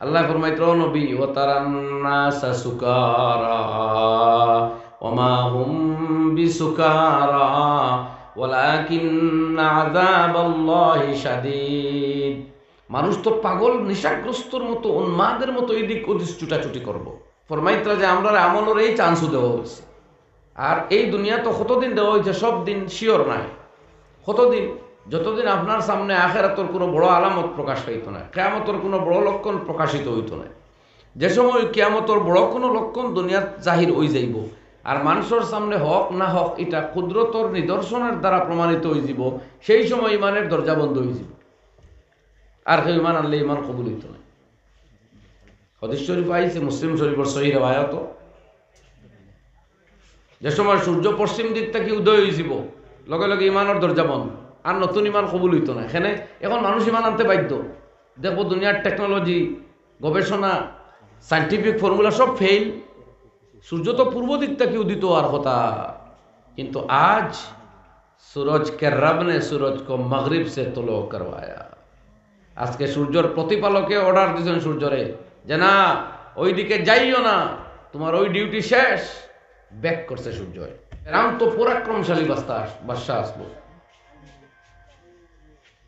আল্লাহ ফরমাইত নবী ও তারান্নাসা সুকারা ওমা হুম বিসুকারা, ওয়ালাকিন্না আযাবাল্লাহি শাদীদ। মানুষ তো পাগল, নিশাগ্রস্তর মতো, উন্মাদের মতো এদিক ওদিক ছুটাছুটি করব। ফরমাইতরা যে আমরা আমলের এই চান্সও দেওয়া হয়েছে। আর এই দুনিয়া তো কতদিন দেওয়া হয়েছে? সব দিন শিওর নাই। কতদিন? যতদিন আপনার সামনে আখেরাতর কোনো বড় আলামত প্রকাশ পাইত না, কেয়ামতর কোনো বড় লক্ষণ প্রকাশিত হইত না, যে সময় কেয়ামতর বড় কোনো লক্ষণ দুনিয়ার জাহির হয়ে যাইব, আর মানুষের সামনে হক না হক এটা ক্ষুদ্রতর নিদর্শনের দ্বারা প্রমাণিত হয়ে যাব সেই সময় ইমানের দরজা বন্ধ হয়ে যাব আর কেউ ইমান আনলে ইমান কবুল হইত না। হদিস শরীফ আইছে, মুসলিম শরীফের সহি রেবায়ত যে সময় সূর্য পশ্চিম দিক থেকে উদয় হয়ে যাব লগে লগে ইমানের দরজা বন্ধ। আর নতুন ইমান কবুল হইতো না এখানে এখন মানুষ ইমান আনতে বাধ্য দেখবো দুনিয়ার টেকনোলজি গবেষণা সাইন্টিফিক ফর্মুলা সব ফেল সূর্য তো পূর্ব দিক থেকে উদিত আর কথা কিন্তু আজ सूरज के रब ने सूरज को मगरिब से तुलो करवाया আজকে সূর্যর প্রতিপালকে অর্ডার দিয়েছেন সূর্যরে যে না ওইদিকে যাইও না তোমার ওই ডিউটি শেষ ব্যাক করছে সূর্য এরকম তো পরাক্রমশালী বাস্তা বাদশাহ আসলো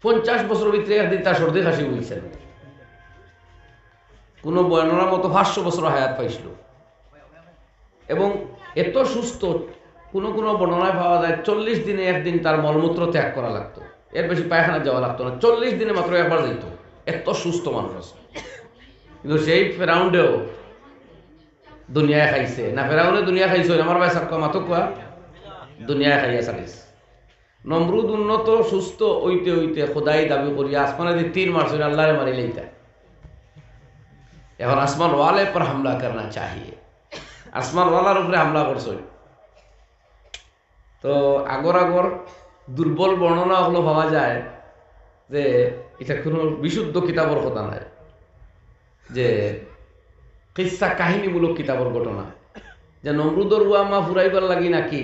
পঞ্চাশ বছর ভিতরে একদিন তার সর্দি খাসি হয়েছেন কোনো বর্ণনার মতো পাঁচশো বছর হায়াত পাইছিল। এবং এত সুস্থ, কোনো কোনো বর্ণনায় পাওয়া যায় চল্লিশ দিনে একদিন তার মলমূত্র ত্যাগ করা লাগতো। এর বেশি পায়খানা যাওয়া লাগতো না। চল্লিশ দিনে মাত্র একবার যেত এত সুস্থ মানুষ আছে। কিন্তু সেই ফেরাউন্ডেও দুনিয়ায় খাইছে। না, ফেরাউনে দুনিয়া খাইছে আমার ভাই সাক্কা মাতো কোয়া, দুনিয়ায় খাইয়া সারিস নমরুদ উন্নত সুস্থ ওইতে ওইতে খোদাই দাবি করি, আসমানে দিয়ে তীর মারছিল আল্লাহরে মারি লইতা। এখন আসমান ওয়ালে পর হামলা করনা চাহিয়ে। আসমান ওয়ালার উপরে হামলা করছে তো আগর আগর দুর্বল বর্ণনা হলো পাওয়া যায় যে এটা কোনো বিশুদ্ধ কিতাবর কথা নাই। যে কিসা কাহিনীমূলক কিতাবর ঘটনা। যে নমরুদর উয়ামা ফুরাইবার লাগি নাকি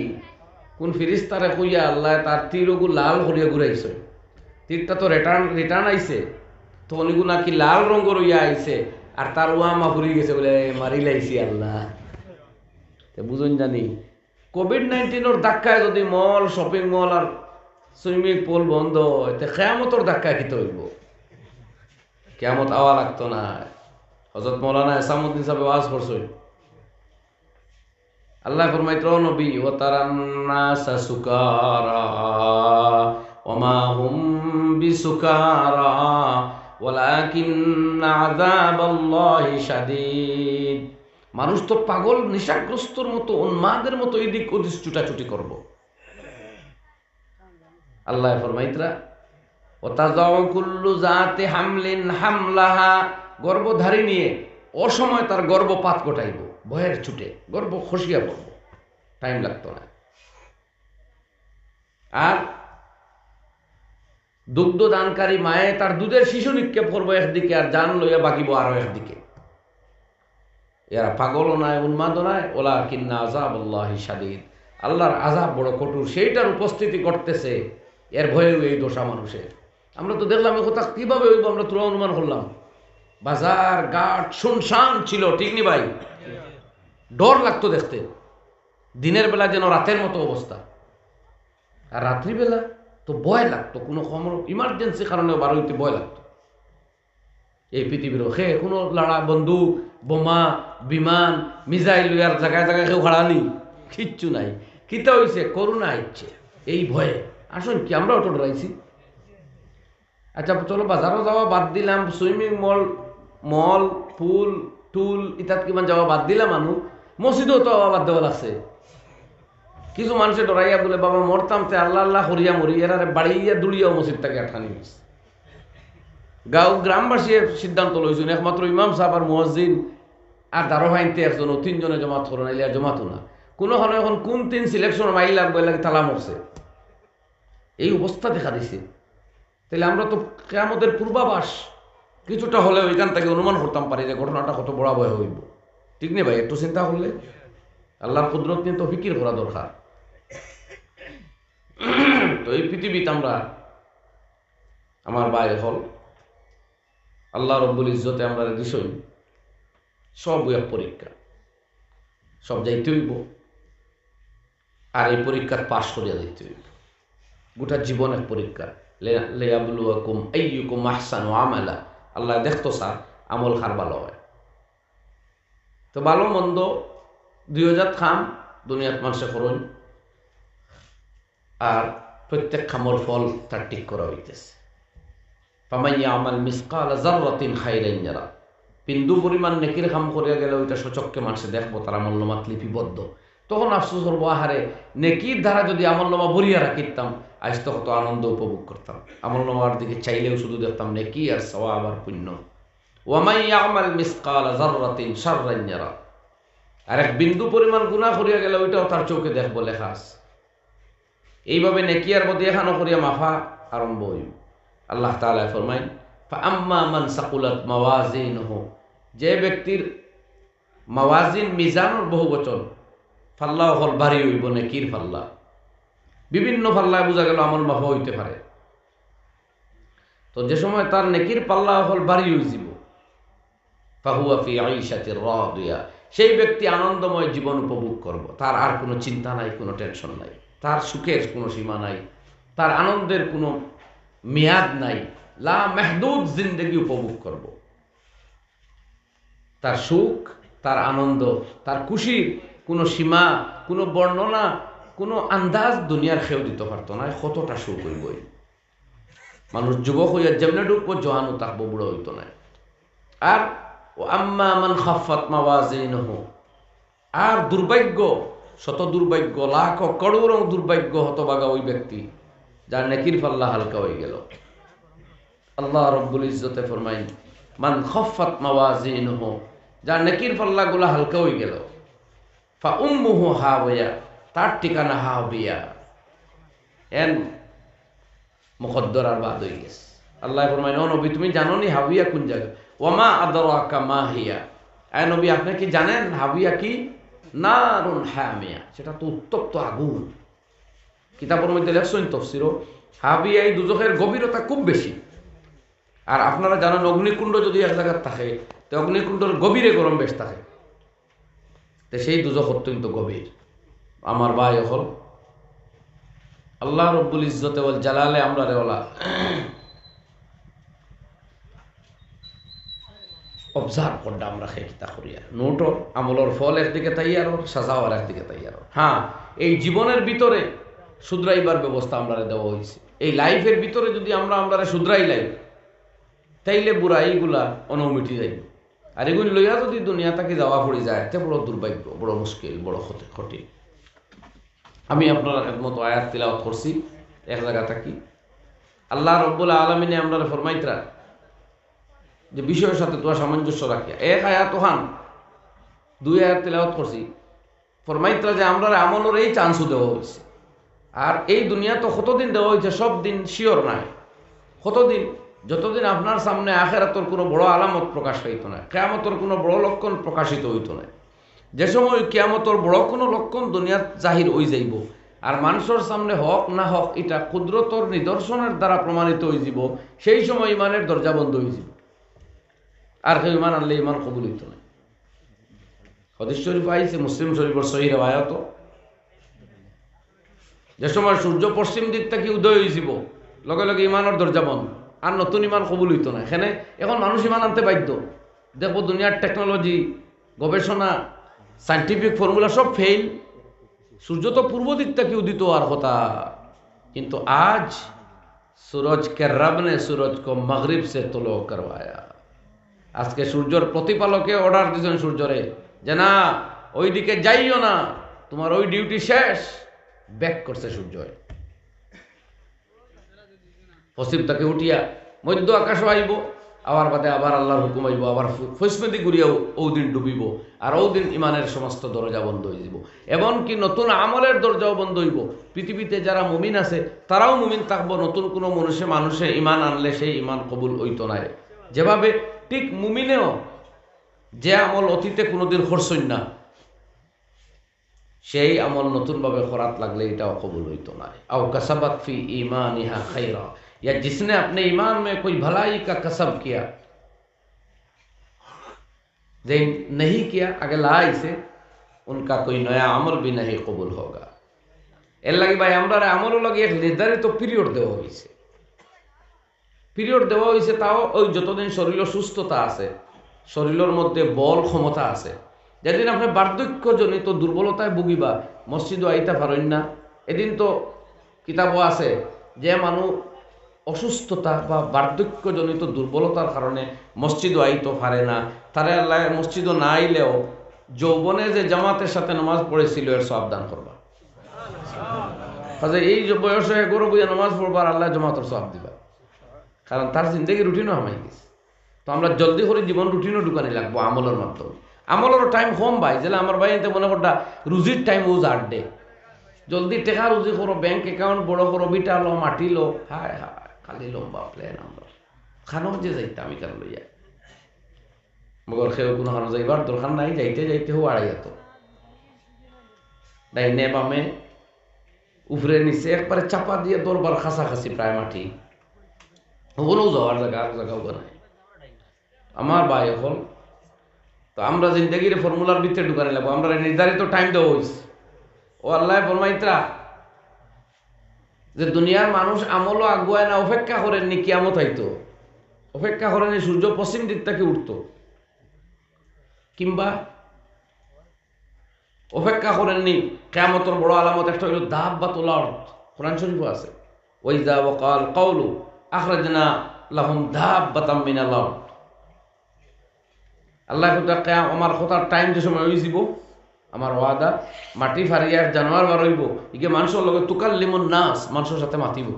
কোন ফিরিস্তারে কইয়া, আল্লাহ, তার তীরগু লাল করিয়া ঘুরাইছে তীরটা তো রিটার্ন রিটার্ন আইছে। তো অনেকু নাকি লাল রঙের ইয়া আইছে, আর তার উয়ামা ফুরি গেছে বলে মারি লাইছি, আল্লাহ। তো বুঝুন জানি, কোভিড নাইন্টিনের ধাক্কায় যদি মল, শপিং মল আর সুইমিং পুল বন্ধ এতে কেয়ামতর ধাক্কায় কিতে হইব? কেয়ামত আওয়া লাগতো না। হজরত মৌলানা এসামুদ্দিন সাহেব ওয়াজ করছে। আল্লাহ ফরমাইত নবী, ও তারান্নাসা সুকারা ওমা হুম বিসুকারা, ওয়ালাকিন্না আযাবাল্লাহি শাদীদ। মানুষ তো পাগল, নিশাগ্রস্তর মতো, উন্মাদের মতো এদিক ওদিক ছুটাছুটি করব। আল্লাহ ফরমাইতরা ওতাজাও কুল্লু জাতে হামলিন হামলাহা গর্ভধারী নিয়ে অসময় তার গর্ভপাত ঘটাইব। ভয়ের ছুটে গর্ভ খসিয়া পড়ব টাইম লাগতো না। আর দুগ্ধ দানকারী মায়ে তার দুধের শিশু নিক্ষেপ করব একদিকে আর জান লইয়া বাকিব আরও একদিকে। এরা পাগলও নয়, উন্মাদও নয়। ওলা কিন্না আজাব আল্লাহ সাদিদ আল্লাহর আজাব বড় কঠোর, সেইটার উপস্থিতি ঘটতেছে। এর ভয়েও এই দোষা মানুষের। আমরা তো দেখলাম কথা কীভাবে হইব, আমরা তুলা অনুমান করলাম। বাজার, ঘাট, শুনশান ছিল, ঠিক নি ভাই? ডর লাগতো দেখতে। দিনের বেলা যেন রাতের মতো অবস্থা। আর রাত্রিবেলা তো ভয় লাগতো, কোনো খবর ইমার্জেন্সি কারণে বার হইতে ভয় লাগতো। এই পৃথিবীর সে কোনো লড়া বন্দুক বোমা, বিমান মিজাইল আর জায়গায় জায়গায় কেউ ভাড়ানি কিচ্ছু নাই। কিতা হইছে? করোনা ইচ্ছে এই ভয়ে। আসুন কি আমরা অটো ডরাইছি। আচ্ছা চলো বাজারও যাওয়া বাদ দিলাম সুইমিং মল মল পুল টুল ইত্যাদি কিমান যাওয়া বাদ দিলাম মানুষ মসজিদও তো বাদ দেওয়া লাগছে কিছু মানুষে ডরাইয়া বলে, বাবা, মরতাম তে আল্লাহ আল্লাহ হরিয়া মরি এরা বাড়িয়া দুড়িয়াও মসজিদটাকে আঠানি গাঁও গ্রামবাসী সিদ্ধান্ত লইছেন, একমাত্র ইমাম সাহেব আর মুয়াজ্জিন আর দারো ভাইনতে একজন ও তিনজনে জমাত করে নাইলে আর জমাতো না। কোনো হলে এখন কোন তিন সিলেকশন মাই লাগবে লাগে তালা মরছে। এই অবস্থা দেখা দিছে। তাহলে আমরা তো কেয়ামতের পূর্বাভাস কিছুটা হলে ওইখান থেকে অনুমান করতাম পারি যে ঘটনাটা কত বড় ভয় হইব। ঠিক নেই ভাই, একটু চিন্তা করলে। আল্লাহর কুদরত নিয়ে তো ফিকির করা দরকার। তো এই পৃথিবীতে আমরা, আমার ভাই হল, আল্লাহ রব্বুল ইজ্জতে আমরা দিছই সব এক পরীক্ষা। সব যাইতে হইব। আর এই পরীক্ষার পাশ করিয়া দিতে হইব। গোটা জীবন এক পরীক্ষা লেয়াবুলুয়াকুম আইয়ুকুম আহসানু আমালা। আল্লাহ দেখতো স্যার, আমল খার ভালো হয়। তো ভালো মন্দ, দুই হাজার খাম, দুনিয়াত মানুষে করুন। আর প্রত্যেক খামর ফল তার ঠিক করা হইতেছে। পামাইয়া আমাল মিসকাল জাররাতিন খাইরাইন যারা। বিন্দু পরিমাণ নেকির কাম করিয়া গেলে ওইটা সচককে মানুষে দেখব, তার আমল্যমাত লিপিবদ্ধ। তখন আফসোস করব, আহারে, নেকির দ্বারা যদি আমল্যমা ভরিয়া রাখিতাম, আজ তো কত আনন্দ উপভোগ করতাম। আমল্যমার দিকে চাইলেও শুধু দেখতাম নেকি আর সওয়া আবার পুণ্য। আর এক বিন্দু পরিমাণ গুণা করিয়া গেলে ওইটাও তার চোখে দেখব লেখা আছে। এইভাবে নেকিয়ার মধ্যে এখানো করিয়া মাফা আরম্ভ হইব। আল্লাহ তালা ফরমাইন আম্মা মাওয়াজিন যে ব্যক্তির মাওয়াজিন মিজানোর বহু বচন ফাল্লা হল ভারী হইব নেকির ফাল্লা। বিভিন্ন ফাল্লায় বোঝা গেল আমল মাফা হইতে পারে। তো যে সময় তার নেকির পাল্লা হল ভারী হইଯିব সেই ব্যক্তি আনন্দময় জীবন উপভোগ করব। তার আর কোনো চিন্তা নাই, কোনো টেনশন নাই। তার সুখের কোনো সীমা নাই। তার আনন্দের কোনো মেয়াদ নাই। লা মেহদুদ জিন্দগি উপভোগ করব। তার সুখ, তার আনন্দ, তার খুশির কোনো সীমা, কোনো বর্ণনা, কোনো আন্দাজ দুনিয়ার খেয়েও দিতে পারতো না। কতটা সুখ হইবই। মানুষ যুবক হইয়া যেমনে ঢুকবো জোয়ানো থাকব বুড়ো হইতো না। আর ও আম্মা মান খাফাত মাওয়াজিনহ। আর দুর্ভাগ্য, শত দুর্ভাগ্য, লাখ, করোড় দুর্ভাগ্য হতবাগা ওই ব্যক্তি, যার নেকির পাল্লা হালকা হয়ে গেল। আল্লাহ রব্বুল ইজ্জতে ফরমাইন, মান খফাত মাওয়াজিনহ যার নেকির পাল্লাগুলো হালকা হয়ে গেল। ফা উম্মুহু হাওয়া, তার ঠিকানা হাবিয়া এন মুখদ্দর আর বাদ হয়ে গেছে। আল্লাহ ফরমাইন, ও নবী, তুমি জানো নি হাবিয়া কোন জায়গা ওমা আদরাকা মা হিয়া। আয় নবী, আপনি কি জানেন হাবিয়া কি? নারুন হামিয়া। সেটা তো উত্তপ্ত আগুন। কিতাবের মধ্যে লেখছেন তফসিরও হাবিয়া এই দুজকের গভীরতা খুব বেশি। আর আপনারা জানেন অগ্নিকুণ্ড যদি এক জায়গায় থাকে, তো অগ্নিকুণ্ডর গভীরে গরম বেশ থাকে। তো সেই দুজক অত্যন্ত গভীর। আমার ভাই হল আল্লাহ রব্বুল ইজ্জতে বল জালালে আমরা রেওলা অবজার্ভ আমরা সেই কিতা করিয়া নোটর আমলর ফল একদিকে তাইয়ার সাজাও আর একদিকে তাইয়ার হ্যাঁ এই জীবনের ভিতরে শুধরাইবার ব্যবস্থা আমরা দেওয়া হয়েছে এই লাইফের ভিতরে যদি আমরা আমরা শুধরাই লাইফ, তাইলে বুড়া এইগুলা অনমিটি যাইব। আর এগুলি লইয়া যদি দুনিয়া তাকে যাওয়া পড়ে যায় এতে বড় দুর্ভাগ্য, বড় মুশকিল, বড় ক্ষতি আমি আপনার একমতো আয়াত তিলাওয়াত করছি। এক জায়গা থাকি। আল্লাহ রব্বুল আলমিনে আমরা ফরমাইতরা যে বিষয়ের সাথে তোমার সামঞ্জস্য রাখিয়া। এক আয়াত হান দুই আয়াত তিলাওয়াত করছি। ফরমাইতরা যে আমরা আমলের এই চান্সও দেওয়া হয়েছে আর এই দুনিয়া তো কতদিন দেওয়া হয়েছে সব দিন শিওর নাই। কতদিন? যতদিন আপনার সামনে আখেরাতর কোনো বড় আলামত প্রকাশ হইত না কেয়ামতর কোনো বড় লক্ষণ প্রকাশিত হইত না যে সময় কেয়ামতর বড় কোনো লক্ষণ দুনিয়ার জাহির হয়ে যাইব, আর মানুষের সামনে হক না হক, এটা ক্ষুদ্রতর নিদর্শনের দ্বারা প্রমাণিত হয়ে যাব সেই সময় ইমানের দরজা বন্ধ হয়ে যাব আর কেউ ইমান আনলে ইমান কবুল হইত না হদিস শরীফ আইছে মুসলিম শরীফের সহি রেবায়ত যে সময় সূর্য পশ্চিম দিক থেকে উদয় হয়ে যাব লগে লগে ইমানের দরজা বন্ধ আর নতুন ইমান কবুল হইতো না এখানে এখন মানুষ ইমান আনতে বাধ্য দেখবো দুনিয়ার টেকনোলজি গবেষণা সাইন্টিফিক ফর্মুলা সব ফেল সূর্য তো পূর্ব দিক থেকে উদিত আর কথা কিন্তু আজ सूरज के रब ने सूरज को मगरिब से तुलो करवाया আজকে সূর্যর প্রতিপালকে অর্ডার দিয়েছেন সূর্যরে। যে না, ওইদিকে যাইও না, তোমার ওই ডিউটি শেষ। ব্যাক করছে সূর্য পশ্চিম তাকে উঠিয়া মধ্য আকাশও আইব, আবার বাদে আবার আল্লাহর হুকুম আইব, আবার ফৈসমেদি ঘুরিয়াও ওদিন ডুবিব, আর ওদিন ইমানের সমস্ত দরজা বন্ধ হয়ে যাব এমনকি নতুন আমলের দরজাও বন্ধ হইব। পৃথিবীতে যারা মুমিন আছে, তারাও মুমিন থাকব। নতুন কোনো মানুষে মানুষে ইমান আনলে সেই ইমান কবুল হইতো না যেভাবে ঠিক মুমিনেও যে আমল অতীতে কোনোদিন খরচই না সেই আমল নতুনভাবে খরাত লাগলে এটাও কবুল হইতো না আও কাসাবাত ফি ईमान इहा खैरा या जिसने अपने ईमान में कोई भलाई का कसब किया যে नहीं किया আগে লা আইছে উনকা कोई নয়া আমল भी नहीं কবুল होगा এর লাগে ভাই আমরা আমলও লাগে এক নির্ধারিত পিরিয়ড দেওয়া হয়েছে পিরিয়ড দেওয়া হয়েছে তাও ওই যতদিন শরীর সুস্থতা আছে, শরীরের মধ্যে বল ক্ষমতা আছে। যেদিন আপনি বার্ধক্যজনিত দুর্বলতায় ভুগিবা, মসজিদও আইতা পারেন না। এদিন তো কিতাবও আছে যে মানুষ অসুস্থতা বা বার্ধক্যজনিত দুর্বলতার কারণে মসজিদও আইতে পারে না। তারা আল্লাহ মসজিদও না আইলেও যৌবনে যে জামাতের সাথে নামাজ পড়েছিল, এর সাবধান করবা। কাজে এই বয়সে গরু বুঝে নামাজ পড়বার আল্লাহ জমাতের সব দিবা। কারণ তার জিন্দগি রুটিনও হামাই গেছে তো আমরা জলদি করে জীবন রুটিনও ঢুকানি লাগবো আমলের মাধ্যমে। আমলের টাইম কম ভাই যেটা আমার ভাই এতে মনে করটা রুজির টাইম উজ আট ডে জলদি টেকা রুজি করো ব্যাংক অ্যাকাউন্ট বড় করো বিটা লো, মাটি লো, হায় হায় খালি লম্বা প্লেন আমরা। খানো যে যাইতে, আমি কেন লইয়া? মগর খেয়েও কোনো খানো যাইবার দরকার নাই, যাইতে যাইতে হো আড়াই যেত ডাইনে বামে, উপরে নিচে, একবারে চাপা দিয়ে দরবার খাসাখাসি প্রায় মাটি। ওখানেও যাওয়ার জায়গা, আর জায়গাও নাই। আমার ভাই এখন, তো আমরা জিন্দগির ফর্মুলার ভিতরে ঢুকানি লাগবো। আমরা নির্ধারিত টাইম দেওয়া হয়েছে ও আল্লাহ ফরমাইত্রা, যে দুনিয়ার মানুষ আমলও আগুয়ায় না অপেক্ষা করেননি কিয়ামত হইতো অপেক্ষা করেনি সূর্য পশ্চিম দিক থেকে উঠতো। কিংবা অপেক্ষা করেননি কেয়ামতর বড় আলামত একটা হইল দাব বা তোলা অর্থ কোরআন শরীফ আছে। ওই দা ওকাল কৌলু আখরাজনা লাহুম দাব বাতাম মিনাল অর্থ আল্লাহ কথা আমার কথার টাইম যে সময় হয়েছিল আমার ওয়াদা, মাটি ফারিয়া জানোয়ার বার হইব ইকে মানুষের লগে তুকাল লিমন নাচ মানুষের সাথে মাতিব।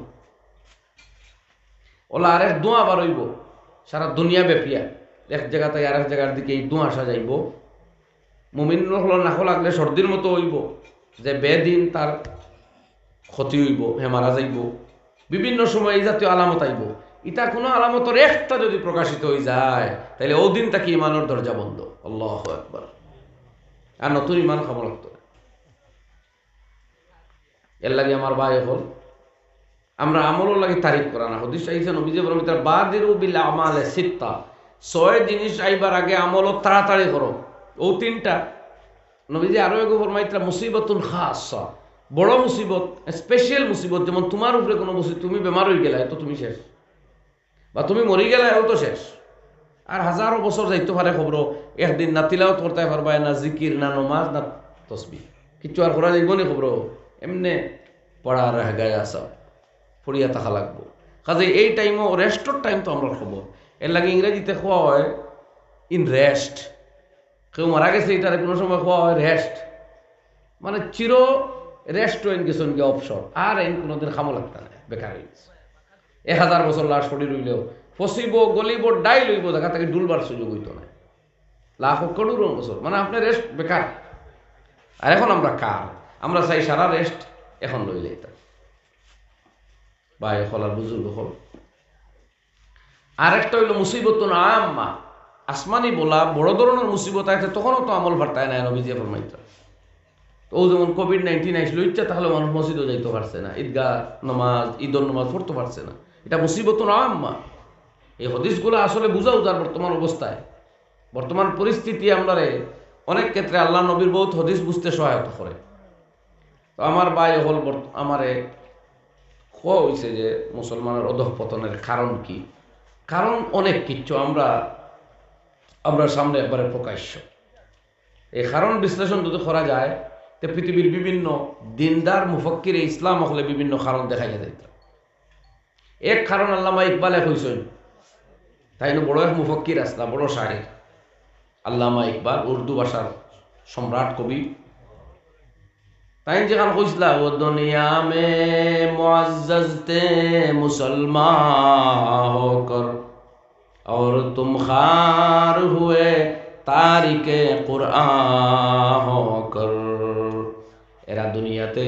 ওলা আরেক দোয়া বার হইব, সারা দুনিয়া ব্যাপিয়া। এক জায়গা থেকে আরেক জায়গার দিকে এই দোয়া আসা যাইব। মুমিন হল নাকো লাগলে সর্দির মতো হইব, যে বেদিন তার ক্ষতি হইব, হে মারা যাইব। বিভিন্ন সময় এই জাতীয় আলামত আইব। ইটা কোনো আলামতর একটা যদি প্রকাশিত হয়ে যায় তাহলে ও দিন তাকে ইমানের দরজা বন্ধ? আল্লাহ একবার আর নতুন ইমান খাব লাগতো এর লাগে আমার ভাই হল, আমরা আমলও লাগে তারিফ করা না। হদিস আইসা নবীজে বলম তার বাদিরু বিল আমালে সিত্তা। ছয় জিনিস আইবার আগে আমলও তাড়াতাড়ি করো। ও তিনটা। নবীজি আরও এগো ফরমাইতরা মুসিবতুল খাস। বড় মুসিবত স্পেশাল মুসিবত, যেমন তোমার উপরে কোনো মুসিবত, তুমি বেমার হয়ে গেলে তো তুমি শেষ। বা তুমি মরি গেলে তো শেষ। আর হাজারো বছর যাইতে পারে খবর একদিন না তিলাওত করতে পারবা না জিকির না নমাজ, না তসবি কিচ্ছু আর করা যাইব নি খবর এমনি পড়া রেহ গায়া সব পড়িয়া থাকা লাগবো। কাজে এই টাইমও রেস্টর টাইম তো আমরা খবর এর লাগে ইংরেজিতে খোয়া হয় ইন রেস্ট কেউ মারা গেছে এটারে কোনো সময় খোয়া হয় রেস্ট মানে চির রেস্ট হইন গেছেন গিয়ে অবসর। আর এন কোনোদিন খামো লাগতা না, বেকার হয়ে গেছে। এক হাজার বছর লাশ পড়ি রইলেও, ফসিব, গলিব, ডাই লইব, দেখা তাকে ডুলবার সুযোগ হইতো না। লাখ কড়ুর বছর মানে আপনার রেস্ট, বেকার। আর এখন আমরা কার? আমরা চাই সারা রেস্ট এখন লই যাইতাম বা এখন আর বুজুর্গ, হল। আর একটা হইল মুসিবত না আম্মা। আসমানি বলা বড় ধরনের মুসিবত আছে, তখনও তো আমল ভার্তায় নাই, নবীজি ফরমাইতা ও যেমন কোভিড নাইন্টিন আসলো ইচ্ছা তাহলে মানুষ মসজিদও যাইতে পারছে না। ঈদগাহ নমাজ ঈদর নমাজ পড়তে পারছে না। এটা মুসিবত না, আম্মা। এই হদিসগুলো আসলে বুঝাও যার বর্তমান অবস্থায়। বর্তমান পরিস্থিতি আমরা অনেক ক্ষেত্রে আল্লাহ নবীর বহুত হদিস বুঝতে সহায়তা করে। তো আমার ভাই হল আমারে খোয়া হয়েছে যে মুসলমানের অধঃপতনের কারণ কি? কারণ অনেক কিচ্ছু আমরা আমরা সামনে একবারে প্রকাশ্য। এই কারণ বিশ্লেষণ যদি করা যায় তো পৃথিবীর বিভিন্ন দিনদার মুফক্কির ইসলাম হলে বিভিন্ন কারণ দেখা যায় এক কারণ আল্লামা ইকবালে কইসেন তাই না বড় এক মুফক্কির আসলা বড় শাড়ি আল্লামা ইকবাল উর্দু ভাষার সম্রাট কবি তাই যেখানে কইসলা ও দুনিয়া মে মুআজ্জাজ তে মুসলমান হোকর और तुम खार हुए তারিকে কোরআন হোকর এরা দুনিয়াতে,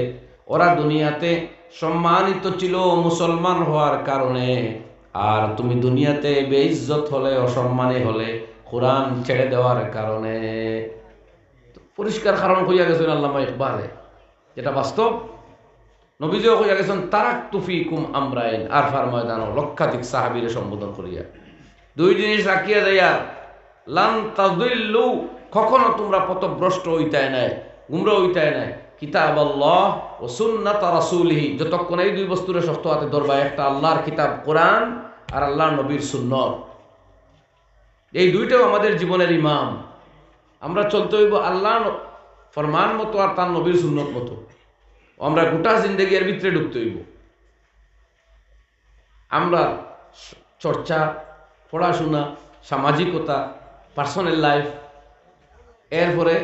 ওরা দুনিয়াতে সম্মানিত ছিল মুসলমান হওয়ার কারণে। আর তুমি দুনিয়াতে বেইজ্জত হলে, অসম্মানী হলে কোরআন ছেড়ে দেওয়ার কারণে। পরিষ্কার কারণ কইয়া গেছেন আল্লামা ইকবালে, যেটা বাস্তব। নবীজিও কইয়া গেছেন তারাক তুফি কুম আমরাইন আরফার ময়দান লক্ষাধিক সাহাবিরে সম্বোধন করিয়া। দুই জিনিস রাখিয়া যাইয়া, লান তাদিল্লু কখনো তোমরা পথভ্রষ্ট হইতায় নাই, গুমরা হইতায় নাই। কিতাব আল্লাহ ও সুন্নাত রাসূলিহি। যতক্ষণ এই দুই বস্তুরে শক্ত হাতে ধরবা, একটা আল্লাহর কিতাব কোরআন আর আল্লাহ নবীর সুন্নত। এই দুইটাও আমাদের জীবনের ইমাম। আমরা চলতে হইব আল্লাহ ফরমান মতো আর তার নবীর সুন্নত মতো। আমরা গোটা জিন্দগি এর ভিতরে ঢুকতে হইব। আমরা চর্চা, পড়াশোনা, সামাজিকতা পার্সোনাল লাইফ এরপরে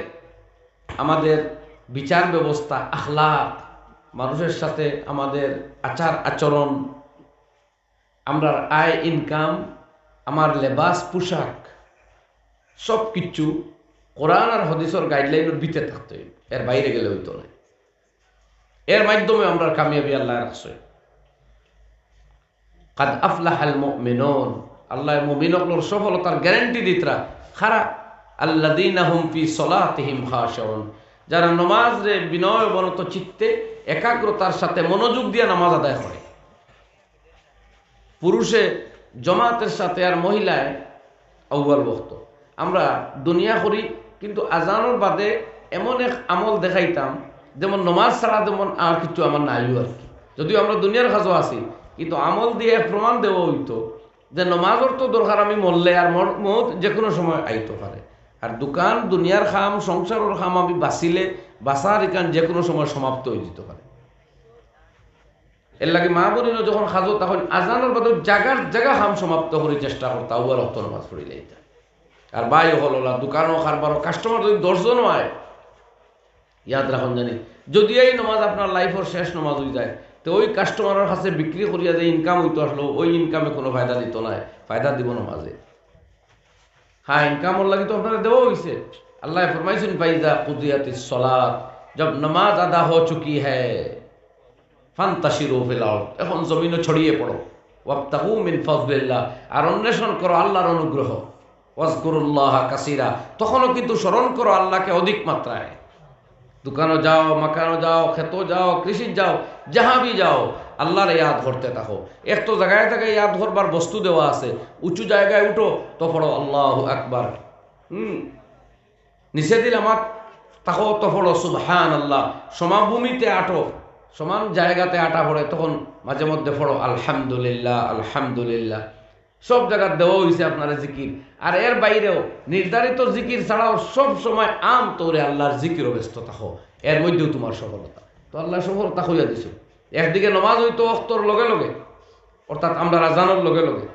আমাদের বিচার ব্যবস্থা, আখলাক, মানুষের সাথে আমাদের আচার আচরণ, আমরা আয় ইনকাম আমার লেবাস, পোশাক সব কিছু কোরআন আর হদিসর গাইডলাইনের ভিতরে থাকতে এর বাইরে গেলে হইতো না। এর মাধ্যমে আমরা কামিয়াবি আল্লাহ রাখছে কাদ আফলাহাল মুমিনুন আল্লাহ মুমিনকলর সফলতার গ্যারান্টি দিতরা, খারা আল্লাযীনা হুম ফি সলাতিহিম খাশিউন। যারা নামাজ রে বিনয় বনত চিত্তে একাগ্রতার সাথে মনোযোগ দিয়ে নামাজ আদায় করে। পুরুষে জমাতের সাথে আর মহিলায় আউ্বাল বক্ত আমরা দুনিয়া করি, কিন্তু আজানোর বাদে এমন এক আমল দেখাইতাম, যেমন নমাজ ছাড়া যেমন আর কিছু আমার নাইও আর কি। যদিও আমরা দুনিয়ার কাজও আছি, কিন্তু আমল দিয়ে প্রমাণ দেওয়া হইতো যে নমাজের তো দরকার আমি মরলে আর মত যে কোনো সময় আইতে পারে। আর দোকান, দুনিয়ার খাম, সংসারের খাম আমি বাঁচিলে, বাঁচার এখান যে কোনো সময় সমাপ্ত হয়ে যেতে পারে। এর লাগে মা বোনিও যখন খাজো তখন আজানোর বাদে জাগার জায়গা হাম সমাপ্ত করে চেষ্টা করতা উয়ার রক্ত নামাজ পড়িলে এটা। আর বাই হল ওলা দোকানও খারবারও কাস্টমার যদি দশজনও আয় ইয়াদ রাখুন জানি, যদি এই নমাজ আপনার লাইফের শেষ নমাজ হয়ে যায়, তো ওই কাস্টমারের কাছে বিক্রি করিয়া যে ইনকাম হইতো আসলো, ওই ইনকামে কোনো ফায়দা দিত না ফায়দা দিব নমাজে। হ্যাঁ ইনকামর লাগি তো আপনারা দেওয়া হয়েছে আল্লাহ ফরমাইছেন পাইজা কুদিয়াতি সলাত জব নমাজ আদা হো চুকি হ্যায়। ফান্তাসিরু ফিল আরদ। এখন জমিনে ছড়িয়ে পড়ো। ওয়াবতাগু মিন ফাজলিল্লাহ। আর অন্বেষণ করো আল্লাহর অনুগ্রহ। ওয়াজকুরুল্লাহ কাসিরা। তখনও কিন্তু স্মরণ করো আল্লাহকে অধিক মাত্রায়। দোকানও যাও মাকানো যাও খেতো যাও কৃষি যাও, যাহা যাও। আল্লাহর ইয়াদ ধরতে থাকো। এক তো জায়গায় জায়গায় ইয়াদ ধরবার বস্তু দেওয়া আছে। উঁচু জায়গায় উঠো, তো পড়ো, আল্লাহ আকবার। হুম। নিচে দিল আমার তাকো তো পড়ো সুবহান আল্লাহ সমাভূমিতে আটো, সমান জায়গাতে আটা পড়ে, তখন মাঝে মধ্যে পড়ো, আলহামদুলিল্লাহ আলহামদুলিল্লাহ। সব জায়গার দেওয়া হয়েছে আপনারা জিকির। আর এর বাইরেও নির্ধারিত জিকির ছাড়াও সব সময় আম তোরে আল্লাহর জিকিরও ব্যস্ত থাকো। এর মধ্যেও তোমার সফলতা। তো আল্লাহ সফলতা হইয়া দিছে। একদিকে নমাজ হইতো অক্তর লগে লগে, অর্থাৎ আমরা রাজানোর লগে লগে।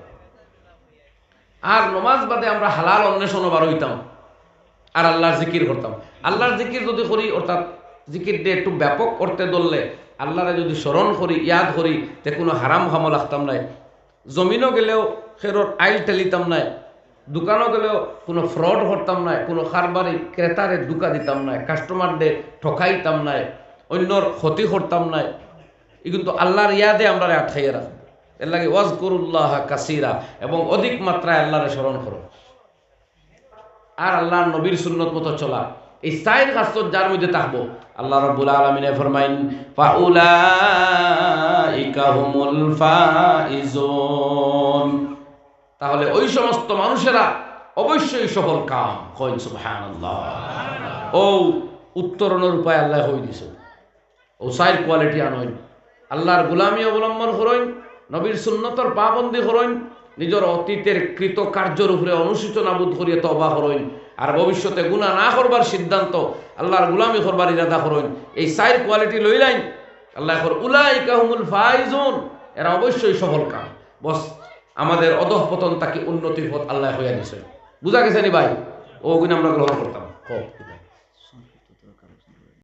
আর নমাজ বাদে আমরা হালাল অন্বেষণ বার হইতাম, আর আল্লাহর জিকির করতাম। আল্লাহর জিকির যদি করি, অর্থাৎ জিকির দিয়ে একটু ব্যাপক করতে ধরলে আল্লাহরে যদি স্মরণ করি, ইয়াদ করি, তে কোনো হারাম হামো লাগতাম নাই। জমিনও গেলেও ফেরত আইল টেলিতাম নাই, দোকানও গেলেও কোনো ফ্রড করতাম নাই, কোনো কারবারি ক্রেতারে দুকা দিতাম নাই, কাস্টমারদের ঠকাইতাম নাই, অন্যর ক্ষতি করতাম নাই। কিন্তু আল্লাহর ইয়াদে আমরা আটকাইয়া রাখব। এর লাগে ওয়াজ করুল্লাহ কাসিরা এবং অধিক মাত্রায় আল্লাহরে স্মরণ করো। আর আল্লাহর নবীর সুন্নত মতো চলা। এই সাইড কাস্তর যার মধ্যে থাকব, আল্লাহ রব্বুল আলমিনে ফরমাইন, ফাউলাইকা হুমুল ফাইজুন। তাহলে ওই সমস্ত মানুষেরা অবশ্যই সফল কাম। কইন সুবহানাল্লাহ। ও উত্তরণের উপায় আল্লাহ হই দিছে। ও সাইর কোয়ালিটি আনইন। আল্লাহর গুলামি অবলম্বন করইন নবীর সুন্নতর পাবন্দি করইন নিজের অতীতের কৃত কার্যের উপরে অনুসূচনা বোধ করিয়ে তবা করইন আর ভবিষ্যতে গুণা না করবার সিদ্ধান্ত আল্লাহর গুলামি করবার ইরাদা করইন এই সাইড কোয়ালিটি লইলাইন, আল্লাহ উলাই কাহুমুল ফাইজুন, এরা অবশ্যই সফল কাম। বস, আমাদের অধঃপতন তাকে উন্নতির পথ আল্লাহ হইয়া দিছে। বুঝা গেছে নি ভাই? ও গুণ আমরা গ্রহণ করতাম।